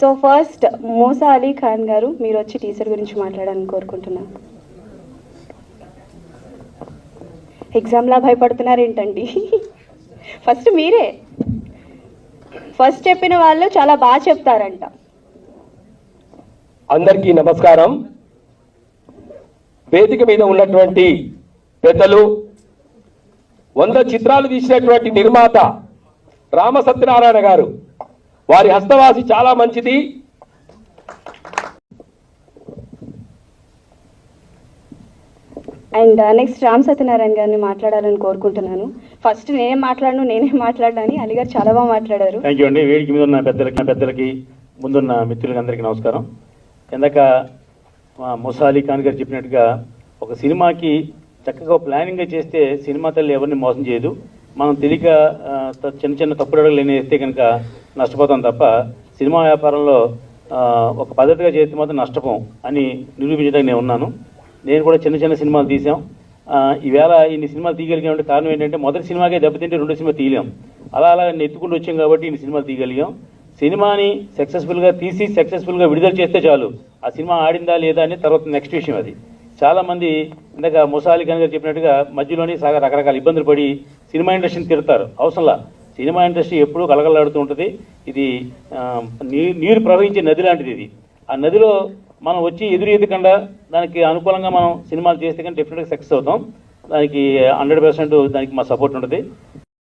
So first Moosa Ali Khan గారు మీరు వచ్చి టీచర్ గురించి మాట్లాడాలని కోరుకుంటున్నాను. ఎగ్జామ్లా భయపడుతున్నారు ఏంటండి? ఫస్ట్ మీరే. ఫస్ట్ చెప్పిన వాళ్ళు చాలా బాగా చెప్తారంట. అందరికీ నమస్కారం. వేదిక మీద ఉన్నటువంటి పెద్దలు వంద చిత్రాలు తీసినటువంటి నిర్మాత రామసత్యనారాయణ గారు. వారి హస్తవాసి చాలా మంచిది. అండ్ నెక్స్ట్ రామ్ సత్యనారాయణ గారిని మాట్లాడాలని కోరుకుంటున్నాను. ఫస్ట్ నేనే మాట్లాడను నేనే మాట్లాడని అలీ గారు చాలా బాగా మాట్లాడారు. థ్యాంక్ యూ అండి. వేదిక మీద ఉన్న పెద్దలకి నా పెద్దలకి ముందున్న మిత్రులకి అందరికీ నమస్కారం. ఇందాక మా ముసా అలీ ఖాన్ గారు చెప్పినట్టుగా ఒక సినిమాకి చక్కగా ప్లానింగ్గా చేస్తే సినిమా తల్లి ఎవరిని మోసం చేయదు. మనం తెలియక త- చిన్న చిన్న తప్పుడు అడుగులు వేస్తే కనుక నష్టపోతాం తప్ప సినిమా వ్యాపారంలో ఒక పద్ధతిగా చేస్తే మాత్రం నష్టపోం అని నిరూపించడానికి నేను ఉన్నాను. నేను కూడా చిన్న చిన్న సినిమాలు తీసాం ఈవేళ ఇన్ని సినిమాలు తీయగలిగామంటే కారణం ఏంటంటే మొదటి సినిమాకే దెబ్బతింటే రెండో సినిమా తీయలేం. అలా అలా నెత్తుకుంటూ వచ్చాం కాబట్టి ఇన్ని సినిమాలు తీయగలిగాం. సినిమాని సక్సెస్ఫుల్గా తీసి సక్సెస్ఫుల్గా విడుదల చేస్తే చాలు. ఆ సినిమా ఆడిందా లేదా అని తర్వాత నెక్స్ట్ విషయం అది. చాలామంది ఇందాక ముసాలి ఖాన్ గారు చెప్పినట్టుగా మధ్యలోనే సాగా రకరకాల ఇబ్బందులు పడి సినిమా ఇండస్ట్రీని తిడతారు. అవసరంలా. సినిమా ఇండస్ట్రీ ఎప్పుడూ కలగలాడుతూ ఉంటుంది. ఇది నీరు ప్రవహించే నది లాంటిది ఇది. ఆ నదిలో మనం వచ్చి ఎదురు ఎదుకుండా దానికి అనుకూలంగా మనం సినిమాలు చేస్తే కానీ డెఫినెట్గా సక్సెస్ అవుతాం. దానికి హండ్రెడ్ పర్సెంట్ దానికి మా సపోర్ట్ ఉంటుంది.